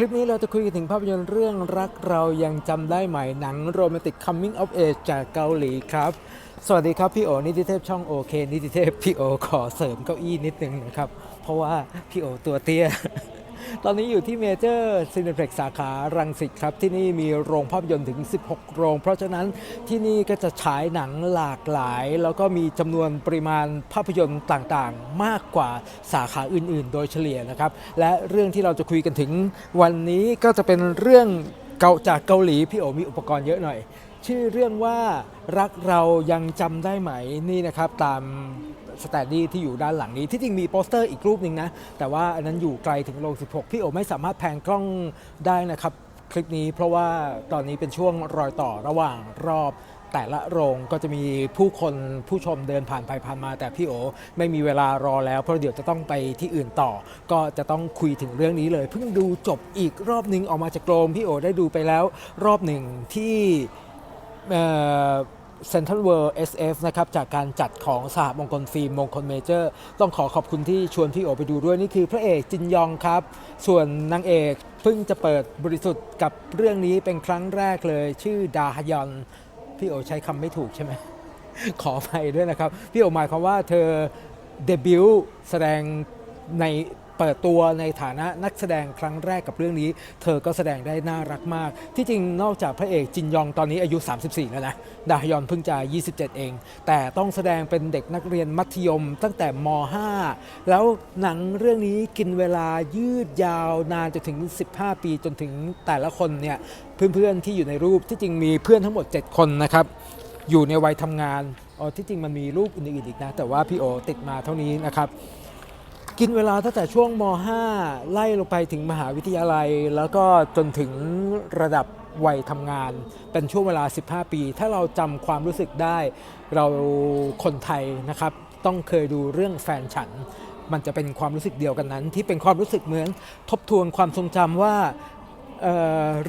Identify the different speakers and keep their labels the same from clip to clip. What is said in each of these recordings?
Speaker 1: คลิปนี้เราจะคุยกันถึงภาพยนตร์เรื่องรักเรายังจำได้ไหมหนังโรแมนติก coming of age จากเกาหลีครับ สวัสดีครับ พี่โอนิติเทพช่องโอเคนิติเทพพี่โอขอเสริมเก้าอี้นิดนึงนะครับ เพราะว่าพี่โอตัวเตี้ย ตอนนี้อยู่ที่เมเจอร์ซีนิเพล็กสาขารังสิตครับ ที่นี่มีโรงภาพยนตร์ถึง 16 โรง เพราะฉะนั้นที่นี่ก็จะฉายหนังหลากหลาย แล้วก็มีจำนวนปริมาณภาพยนตร์ต่างๆ มากกว่าสาขาอื่นๆ โดยเฉลี่ยนะครับ และเรื่องที่เราจะคุยกันถึงวันนี้ก็จะเป็นเรื่องเกาจากเกาหลีพี่โอมีอุปกรณ์เยอะหน่อย ชื่อเรื่องว่ารักเรายังจำได้ไหมนี่นะครับตาม สแตนดี้ที่อยู่ด้านหลังนี้ ที่จริงมีโปสเตอร์อีกรูปหนึ่งนะ แต่ว่าอันนั้นอยู่ไกลถึงโรง16 พี่โอไม่สามารถแพนกล้องได้นะครับคลิปนี้เพราะว่าตอนนี้เป็นช่วงรอยต่อระหว่างรอบแต่ละโรงก็จะมีผู้คนผู้ชมเดินผ่านไปผ่านมา แต่พี่โอไม่มีเวลารอแล้วเพราะเดี๋ยวจะต้องไปที่อื่นต่อ ก็จะต้องคุยถึงเรื่องนี้เลย เพิ่งดูจบอีกรอบหนึ่งออกมาจากโรงพี่โอได้ดูไปแล้ว รอบหนึ่งที่ เซ็นทรัลเวิลด์ SF นะครับจากการจัดของสหมงคลฟิล์มมงคลเมเจอร์ ต้องขอขอบคุณที่ชวนพี่โอไปดูด้วย นี่คือพระเอกจินยองครับ ส่วนนางเอกเพิ่งจะเปิดบริสุทธิ์กับเรื่องนี้เป็นครั้งแรกเลย ชื่อดาฮยอน พี่โอใช้คำไม่ถูกใช่ไหม ขออภัยด้วยนะครับ พี่โอหมายความว่าเธอเดบิวต์แสดงใน เปิดตัวในฐานะนักแสดงครั้งแรกกับเรื่องนี้ เธอก็แสดงได้น่ารักมาก ที่จริงนอกจากพระเอกจินยองตอนนี้อายุ 34 แล้วนะ ดาฮยอนเพิ่งจะ 27 เอง แต่ต้องแสดงเป็นเด็กนักเรียนมัธยมตั้งแต่ม 5 แล้วหนังเรื่องนี้กินเวลายืดยาวนานจนถึง 15 ปีจนถึงแต่ละคนเนี่ยเพื่อนๆที่อยู่ในรูปที่จริงมีเพื่อนทั้งหมด 7 คนนะครับอยู่ในวัยทำงานอ๋อที่จริงมันมีรูปอื่นๆอีกนะ แต่ว่าพี่โอติดมาเท่านี้นะครับ กินเวลาตั้งแต่ช่วงม .5 ไล่ลงไปถึงมหาวิทยาลัย แล้วก็จนถึงระดับวัยทำงาน เป็นช่วงเวลา 15 ปี ถ้าเราจำความรู้สึกได้ เราคนไทยนะครับ ต้องเคยดูเรื่องแฟนฉัน มันจะเป็นความรู้สึกเดียวกันนั้น ที่เป็นความรู้สึกเหมือนทบทวนความทรงจำว่า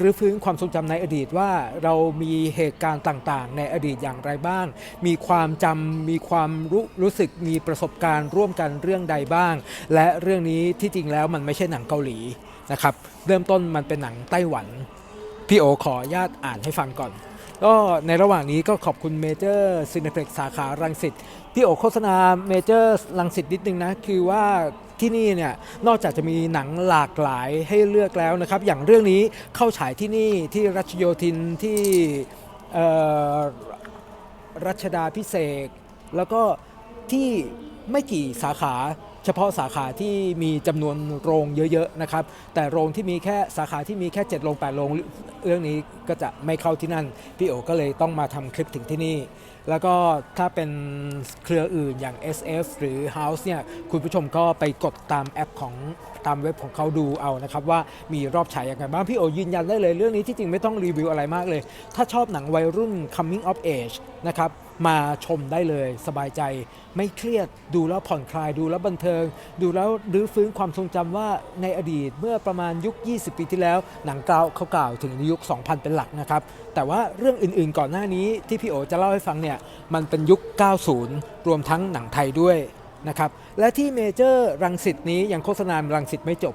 Speaker 1: รื้อฟื้นความทรงจำในอดีตว่าเรามีเหตุการณ์ต่างๆ ในอดีตอย่างไรบ้าง มีความจำมีความรู้รู้สึกมีประสบการณ์ร่วมกันเรื่องใดบ้าง และเรื่องนี้ที่จริงแล้วมันไม่ใช่หนังเกาหลีนะครับเริ่มต้นมันเป็นหนังไต้หวัน พี่โอขออนุญาตอ่านให้ฟังก่อนก็ในระหว่างนี้ก็ขอบคุณเมเจอร์ซีนเ p ็กสาขารังสิตพี่โอโฆษณาเมเจอร์รังสิตนิดนึงนะ คือว่า ที่นี่เนี่ยนอกจากจะมีหนังหลากหลายให้เลือกแล้วนะครับ อย่างเรื่องนี้เข้าฉายที่นี่ที่รัชโยธินที่รัชดาพิเศษแล้วก็ที่ไม่กี่สาขาเฉพาะสาขาที่มีจำนวนโรงเยอะๆนะครับ แต่โรงที่มีแค่สาขาที่มีแค่7โรง8โรงเรื่องนี้ก็จะไม่เข้าที่นั่น พี่โอก็เลยต้องมาทำคลิปถึงที่นี่แล้วก็ถ้าเป็นเครืออื่นอย่าง SF หรือ House เนี่ยคุณผู้ชมก็ไปกดตามแอปของ ตามเว็บของเขาดูเอานะครับว่ามีรอบฉายยังไงบ้างพี่โอยืนยันได้เลยเรื่องนี้ที่จริงไม่ต้องรีวิวอะไรมากเลย ถ้าชอบหนังวัยรุ่น coming of age นะครับมาชมได้เลยสบายใจไม่เครียดดูแล้วผ่อนคลายดูแล้วบันเทิง ดูแล้วรื้อฟื้นความทรงจำว่าในอดีตเมื่อประมาณยุค 20 ปีที่แล้ว หนังกล่าวเขากล่าวถึงยุค 2000 เป็นหลักนะครับ แต่ว่าเรื่องอื่นๆก่อนหน้านี้ที่พี่โอจะเล่าให้ฟังเนี่ยมันเป็นยุค 90 รวมทั้งหนังไทยด้วย นะครับและที่เมเจอร์รังสิตนี้ยังโฆษณารังสิตไม่จบ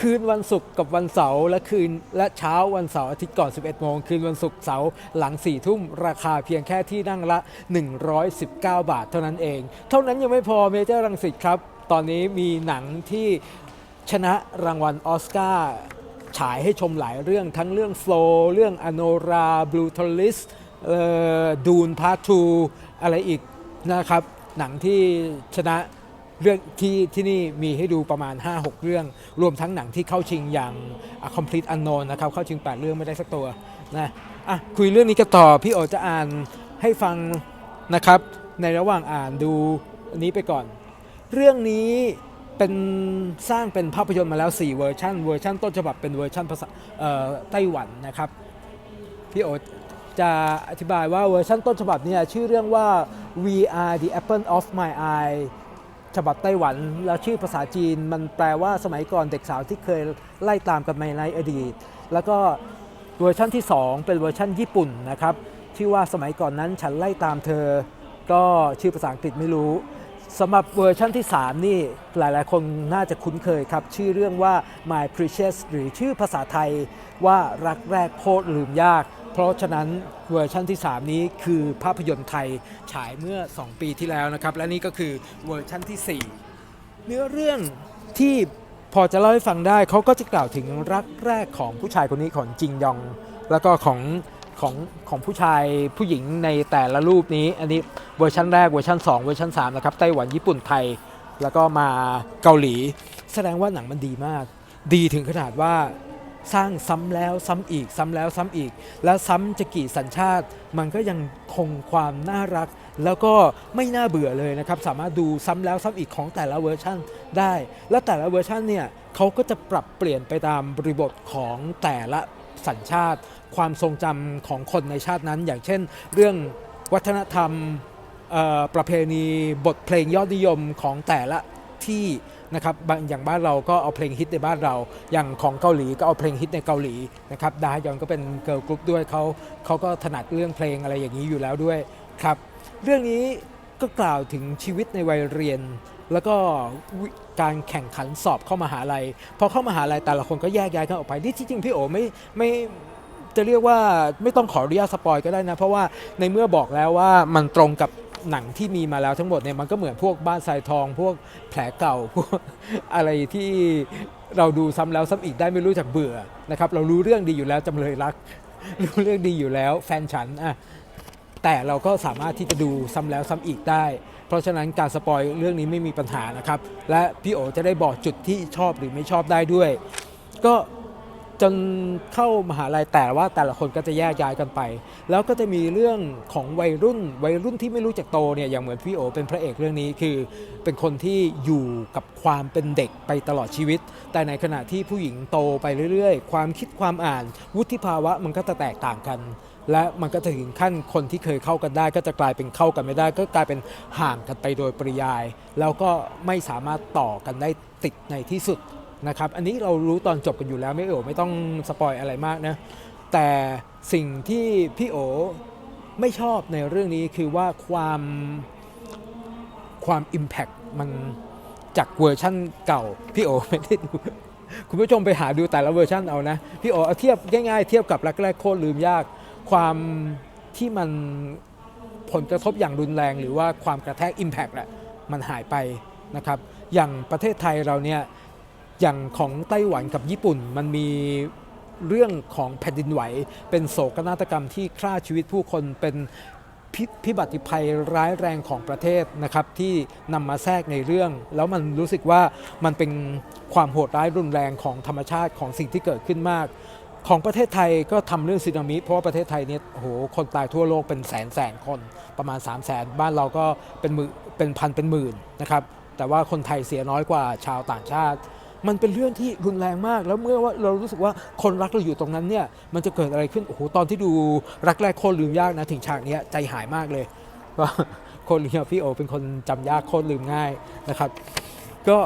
Speaker 1: คืนวันศุกร์กับวันเสาร์และคืนและเช้าวันเสาร์อาทิตย์ก่อน 11 โมง คืนวันศุกร์เสาร์หลัง 4 ทุ่ม ราคาเพียงแค่ที่นั่งละ 119 บาทเท่านั้นเอง เท่านั้นยังไม่พอเมเจอร์รังสิตครับ ตอนนี้มีหนังที่ชนะรางวัลออสการ์ฉายให้ชมหลายเรื่องทั้งเรื่อง Flow เรื่องอโนราบลูทอลิสดูนพาร์ทูอะไรอีกนะครับ หนังที่ชนะเรื่องที่ที่นี่มีให้ดูประมาณ 5-6 เรื่อง รวมทั้งหนังที่เข้าชิงอย่าง A Complete Unknown นะครับ เข้าชิง 8 เรื่องไม่ได้สักตัวนะอะคุยเรื่องนี้กันต่อ พี่โอจะอ่านให้ฟังนะครับ ในระหว่างอ่านดูอันนี้ไปก่อน เรื่องนี้เป็นสร้างเป็นภาพยนตร์มาแล้ว 4 เวอร์ชันเวอร์ชันต้นฉบับเป็นเวอร์ชันภาษาเอ่อไต้หวันนะครับ พี่โอจะอธิบายว่าเวอร์ชันต้นฉบับเนี่ยชื่อเรื่องว่า We Are the Apple of My Eye ฉบับไต้หวัน แล้วชื่อภาษาจีนมันแปลว่าสมัยก่อนเด็กสาวที่เคยไล่ตามกันมาในอดีต แล้วก็เวอร์ชันที่ 2 เป็นเวอร์ชันญี่ปุ่นนะครับที่ว่าสมัยก่อนนั้นฉันไล่ตามเธอ ก็ชื่อภาษาอังกฤษไม่รู้สำหรับเวอร์ชั่นที่ 3 นี่หลาย ๆ คนน่าจะคุ้นเคยครับ ชื่อเรื่องว่า My Precious หรือชื่อภาษาไทยว่ารักแรกโคตรลืมยาก เพราะฉะนั้นเวอร์ชันที่ 3 นี้คือภาพยนตร์ไทยฉายเมื่อ 2 ปีที่แล้วนะครับ และนี่ก็คือเวอร์ชันที่ 4 เนื้อเรื่องที่พอจะเล่าให้ฟังได้เขาก็จะกล่าวถึงรักแรกของผู้ชายคนนี้ของจิงยอง แล้วก็ของของของผู้ชายผู้หญิงในแต่ละรูปนี้ อันนี้เวอร์ชันแรกเวอร์ชัน2 เวอร์ชัน3นะครับไต้หวันญี่ปุ่นไทย แล้วก็มาเกาหลี แสดงว่าหนังมันดีมาก ดีถึงขนาดว่า สร้างซ้ำแล้วซ้ำอีกซ้ำแล้วซ้ำอีก แล้วซ้ำจะกี่สัญชาติ มันก็ยังคงความน่ารัก แล้วก็ไม่น่าเบื่อเลยนะครับ สามารถดูซ้ำแล้วซ้ำอีกของแต่ละเวอร์ชันได้ และแต่ละเวอร์ชันเนี่ยเขาก็จะปรับเปลี่ยนไปตามบริบทของแต่ละสัญชาติ ความทรงจำของคนในชาตินั้น อย่างเช่น เรื่องวัฒนธรรมประเพณีบทเพลงยอดนิยมของแต่ละ ที่นะครับบางอย่างบ้านเราก็เอาเพลงฮิตในบ้านเรา อย่างของเกาหลีก็เอาเพลงฮิตในเกาหลีนะครับดาฮยอนก็เป็นเกิร์ลกรุ๊ปด้วยเขาเขาก็ถนัดเรื่องเพลงอะไรอย่างนี้อยู่แล้วด้วยครับเรื่องนี้ก็กล่าวถึงชีวิตในวัยเรียน แล้วก็การแข่งขันสอบเข้ามหาลัยพอเข้ามหาลัยแต่ละคนก็แยกย้ายกันออกไปที่จริงพี่โอไม่ไม่จะเรียกว่าไม่ต้องขออนุญาตสปอยก็ได้นะ เพราะว่าในเมื่อบอกแล้วว่ามันตรงกับ หนังที่มีมาแล้วทั้งหมดเนี่ยมันก็เหมือนพวกบ้านทรายทอง พวกแผลเก่าพวกอะไรที่เราดูซ้ำแล้วซ้ำอีกได้ไม่รู้จักเบื่อนะครับเรารู้เรื่องดีอยู่แล้วจำเลยรัก รู้เรื่องดีอยู่แล้ว แฟนฉันอะแต่เราก็สามารถที่จะดูซ้ำแล้วซ้ำอีกได้ เพราะฉะนั้นการสปอยเรื่องนี้ไม่มีปัญหานะครับ และพี่โอจะได้บอกจุดที่ชอบหรือไม่ชอบได้ด้วย ก็ จนเข้ามหาลัยแต่ว่าแต่ละคนก็จะแยกย้ายกันไป แล้วก็จะมีเรื่องของวัยรุ่นวัยรุ่นที่ไม่รู้จักโตเนี่ยอย่างเหมือนพี่โอเป็นพระเอกเรื่องนี้คือเป็นคนที่อยู่กับความเป็นเด็กไปตลอดชีวิต แต่ในขณะที่ผู้หญิงโตไปเรื่อยๆ ความคิดความอ่านวุฒิภาวะมันก็จะแตกต่างกัน และมันก็จะถึงขั้นคนที่เคยเข้ากันได้ ก็จะกลายเป็นเข้ากันไม่ได้ ก็กลายเป็นห่างกันไปโดยปริยาย แล้วก็ไม่สามารถต่อกันได้ติดในที่สุด นะครับอันนี้เรารู้ตอนจบกันอยู่แล้วไม่โอไม่ต้องสปอยอะไรมากนะแต่สิ่งที่พี่โอไม่ชอบในเรื่องนี้คือว่าความความ Impact มันจากเวอร์ชั่นเก่าพี่โอไม่ได้ดูคุณผู้ชมไปหาดูแต่ละเวอร์ชันเอานะพี่โอเอาเทียบง่ายๆ เทียบกับรักแรกโคตรลืมยาก ความที่มันผลกระทบอย่างรุนแรง หรือว่าความกระแทก Impact แหละมันหายไปนะครับอย่างประเทศไทยเราเนี่ย อย่างของไต้หวันกับญี่ปุ่นมันมีเรื่องของแผ่นดินไหว เป็นโศกนาฏกรรมที่ฆ่าชีวิตผู้คนเป็นพิพบัติภัยร้ายแรงของประเทศนะครับที่นำมาแทรกในเรื่อง แล้วมันรู้สึกว่ามันเป็นความโหดร้ายรุนแรงของธรรมชาติของสิ่งที่เกิดขึ้นมาก ของประเทศไทยก็ทำเรื่องสึนามิ เพราะว่าประเทศไทยเนี่ยโหคนตายทั่วโลกเป็นแสนแสนคนประมาณ 3 0 0แสนบ้านเราก็เป็นมือเป็นพันเป็นหมื่นนะครับแต่ว่าคนไทยเสียน้อยกว่าชาวต่างชาติ มันเป็นเรื่องที่รุนแรงมาก แล้วเมื่อว่าเรารู้สึกว่าคนรักเราอยู่ตรงนั้นเนี่ยมันจะเกิดอะไรขึ้นโอ้โหตอนที่ดูรักแรกโคตรลืมยากนะถึงฉากนี้ใจหายมากเลยว่าคนเรียกพี่โอเป็นคนจำยากโคตรลืมง่ายนะครับ ก็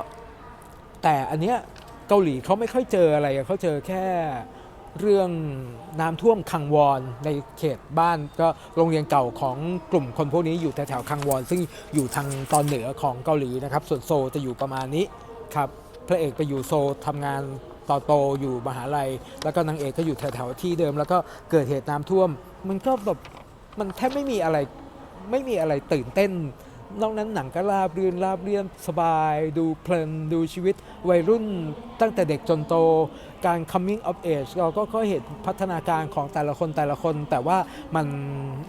Speaker 1: แต่อันเนี้ยเกาหลีเขาไม่ค่อยเจออะไรเขาเจอแค่เรื่องน้ำท่วมคังวอนในเขตบ้านก็โรงเรียนเก่าของกลุ่มคนพวกนี้อยู่แถวๆคังวอน ซึ่งอยู่ทางตอนเหนือของเกาหลีนะครับ ส่วนโซจะอยู่ประมาณนี้ครับ พระเอกไปอยู่โซลทำงานต่อโตอยู่มหาลัย แล้วก็นางเอกก็อยู่แถวๆที่เดิม แล้วก็เกิดเหตุน้ำท่วม มันก็แบบมันแทบไม่มีอะไรไม่มีอะไรตื่นเต้น นอกนั้นหนังก็ราบรื่นราบเรียนสบาย ดูเพลินดูชีวิต วัยรุ่นตั้งแต่เด็กจนโต การ coming of age เราก็ก็เห็นพัฒนาการของแต่ละคนแต่ละคน แต่ว่ามัน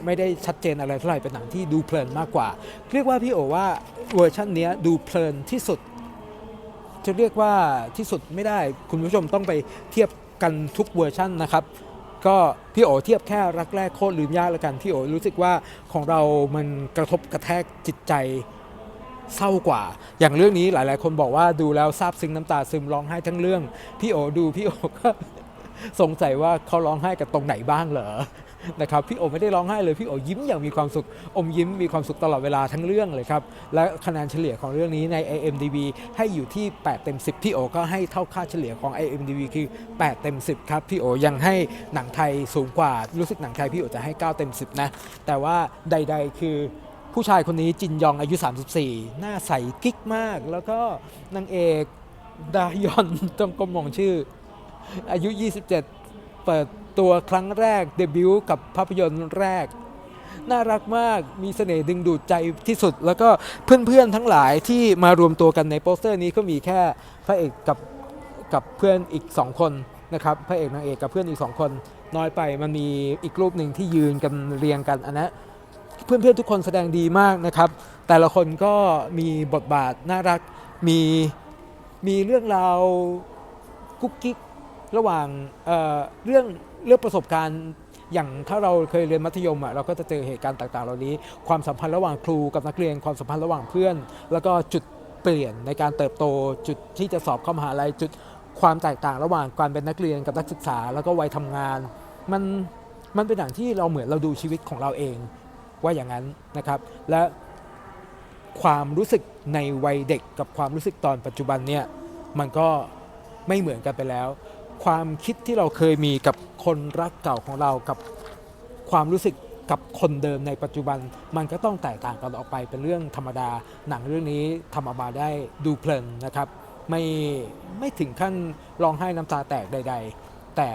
Speaker 1: ไม่ได้ชัดเจนอะไรเท่าไหร่เป็นหนังที่ดูเพลินมากกว่า เรียกว่าพี่โอว่าเวอร์ชันนี้ดูเพลินที่สุด จะเรียกว่าที่สุดไม่ได้ คุณผู้ชมต้องไปเทียบกันทุกเวอร์ชันนะครับ ก็พี่โอเทียบแค่รักแรกโคตรลืมยากแล้วกันพี่โอรู้สึกว่าของเรามันกระทบกระแทกจิตใจเศร้ากว่า อย่างเรื่องนี้หลายๆ คนบอกว่าดูแล้วซาบซึ้งน้ำตาซึมร้องไห้ทั้งเรื่อง พี่โอดูพี่โอก็สงสัยว่าเขาร้องไห้กับตรงไหนบ้างเหรอ นะครับพี่โอไม่ได้ร้องไห้เลยพี่โอยิ้มอย่างมีความสุข อมยิ้มมีความสุขตลอดเวลาทั้งเรื่องเลยครับ และคะแนนเฉลี่ยของเรื่องนี้ใน IMDb ให้อยู่ที่ 8 เต็ม 10 พี่โอก็ให้เท่าค่าเฉลี่ยของ IMDb คือ 8 เต็ม 10 ครับ พี่โอยังให้หนังไทยสูงกว่า รู้สึกหนังไทยพี่โอจะให้ 9 เต็ม 10 นะ แต่ว่าใด ๆ คือผู้ชายคนนี้จินยองอายุ 34 หน้าใสกิ๊กมาก แล้วก็นางเอกดายอนต้องกลมมองชื่อ อายุ 27 เปิด ตัวครั้งแรกเดบิวต์กับภาพยนตร์แรก น่ารักมากมีเสน่ห์ดึงดูดใจที่สุด แล้วก็เพื่อนๆทั้งหลายที่มารวมตัวกันในโปสเตอร์นี้ก็มีแค่พระเอกกับกับเพื่อนอีก 2 คนนะครับพระเอกนางเอกกับเพื่อนอีก 2 คน น้อยไปมันมีอีกรูปหนึ่งที่ยืนกันเรียงกันอันนั้นเพื่อนๆทุกคนแสดงดีมากนะครับ แต่ละคนก็มีบทบาทน่ารักมีมีเรื่องราวกุ๊กกิ๊กระหว่างเอ่อเรื่อง เรื่องประสบการณ์อย่างถ้าเราเคยเรียนมัธยมอะเราก็จะเจอเหตุการณ์ต่างๆ เหล่านี้ ความสัมพันธ์ระหว่างครูกับนักเรียนความสัมพันธ์ระหว่างเพื่อน แล้วก็จุดเปลี่ยนในการเติบโต จุดที่จะสอบเข้ามหาลัยจุดความแตกต่างระหว่างการเป็นนักเรียนกับนักศึกษา แล้วก็วัยทำงาน มันมันเป็นอย่างที่เราเหมือนเราดูชีวิตของเราเองว่าอย่างนั้นนะครับและความรู้สึกในวัยเด็กกับความรู้สึกตอนปัจจุบันเนี่ยมันก็ไม่เหมือนกันไปแล้ว ความคิดที่เราเคยมีกับคนรักเก่าของเรากับความรู้สึกกับคนเดิมในปัจจุบันมันก็ต้องแตกต่างกันออกไปเป็นเรื่องธรรมดา หนังเรื่องนี้ทำออกมาได้ดูเพลินนะครับ ไม่ไม่ถึงขั้นร้องไห้น้ำตาแตกใด ๆ แต่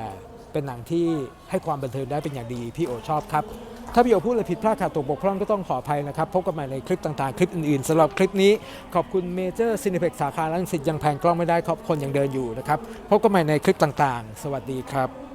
Speaker 1: เป็นหนังที่ให้ความบันเทิงได้เป็นอย่างดี พี่โอชอบครับ ถ้าพี่โอพูดอะไรผิดพลาดขาดตกบกพร่องก็ต้องขออภัยนะครับ พบกันใหม่ในคลิปต่างๆ คลิปอื่นๆสำหรับคลิปนี้ขอบคุณเมเจอร์ซินิเพ็กสาขาลังสิตยังแพงกล้องไม่ได้ครับคนยังเดินอยู่นะครับพบกันใหม่ในคลิปต่างๆ สวัสดีครับ